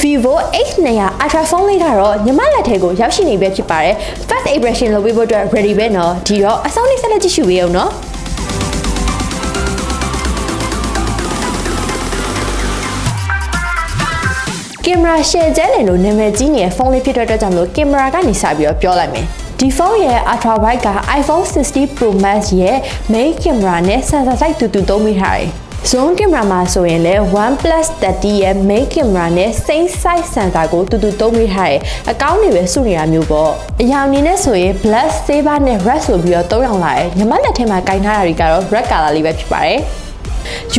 Vivo H200 Ultra phone လေးကတော့ညီမလက်ထဲကိုရောက်ရှိနေပြီဖြစ်ပါတယ် first impression လုပ်ပေးဖို့အတွက် ready ပဲเนาะဒီတော့အဆုံးလေးဆက်လက်ကြည့်ရှုပေးအောင်เนาะကင်မရာ share ကျဲတယ်လို့နာမည်ကြီးနေတဲ့ဖုန်းလေးဖြစ်တဲ့အတွက်ကြောင့်မလို့ကင်မရာကနေစပြီးတော့ပြောလိုက်မယ်ဒီဖုန်းရဲ့ ultra wide က iPhone 60 Pro Max ရဲ့ main camera နဲ့ sensor size တူတူသုံးမိထားတယ် zoom camera မှာဆိုရင်လည်း OnePlus 30ရဲ့ main camera နဲ့ same size sensor ကိုတူတူသုံးမိထားတယ်အကောင့်တွေပဲစုနေတာမျိုးပေါ့အရောင်အနေနဲ့ဆိုရင် black saber နဲ့ red ဆိုပြီးတော့သုံးရောင်လာတယ်ညီမလက်ထဲမှာကင်ထားတာတွေကတော့ red color လေးပဲဖြစ်ပါတယ်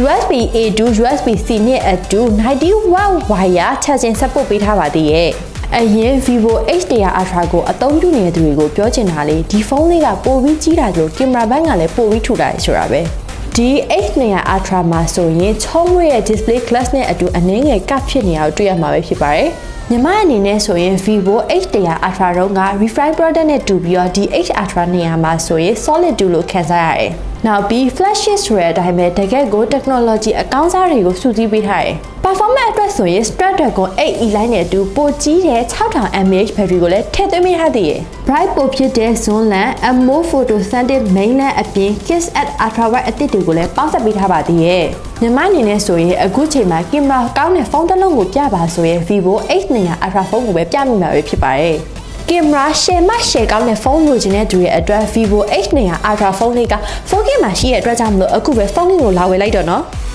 USB A to USB C နဲ့အတူ 90 watt wire charging support ပေးထားပါသေးရဲ့အရင် Vivo H100 Ultra ကိုအသုံးပြုနေတဲ့သူတွေကိုပြောချင်တာလေဒီဖုန်းလေးကပိုပြီးကြီးတာကြလို့ကင်မရာဘက်ကလည်းပိုပြီးထူတာဆိုတာပဲ ဒီ H200 Ultra မှာဆိုရင်ချုံးမွေးရဲ့ display glass နဲ့အတူအနှင်းငယ်ကပ်ဖြစ်နေတာကိုတွေ့ရမှာပဲဖြစ်ပါတယ်ညီမအနေနဲ့ဆိုရင် Vivo H100 Ultra တုန်းက refine product နဲ့တူပြီးတော့ဒီ H Ultra နေရာမှာဆိုရင် solid 2လို့ခံစားရတယ်။ နောက်ပြီး flashes ဆိုတဲ့အတိုင်းပဲတကယ့်ကို technology အကောင်းစားတွေကိုစုစည်းပေးထားတယ်။ performance အတွက်ဆိုရင် Snapdragon 8 E line နဲ့အတူပိုကြီးတဲ့6000 mAh battery ကိုလည်းထည့်သွင်းပေးထားသေးတယ်။ bright ပိုဖြစ်တဲ့ zoom lens, AMO photo sensitive main lens အပြင် kiss at ultra wide အသစ်တွေကိုလည်းပေါင်းစပ်ပေးထားပါသေးရဲ့။ညီမအနေနဲ့ဆိုရင်အခုချိန်မှာကင်မရာကောင်းတဲ့ဖုန်းတစ်လုံးကိုပြပါဆိုရင် Vivo H200 Ultra ဖုန်းကိုပဲပြမိမှာပဲဖြစ်ပါတယ်။ ကင်မရာရှယ်မရှယ်ကောင်းတဲ့ဖုန်းလိုချင်တဲ့သူရဲ့အတွက် Vivo H200 Ultra ဖုန်းလေးက 4K မှာရှိတဲ့အတွက်ကြောင့်မလို့အခုပဲဖုန်းလေးကိုလာဝယ်လိုက်တော့နော်။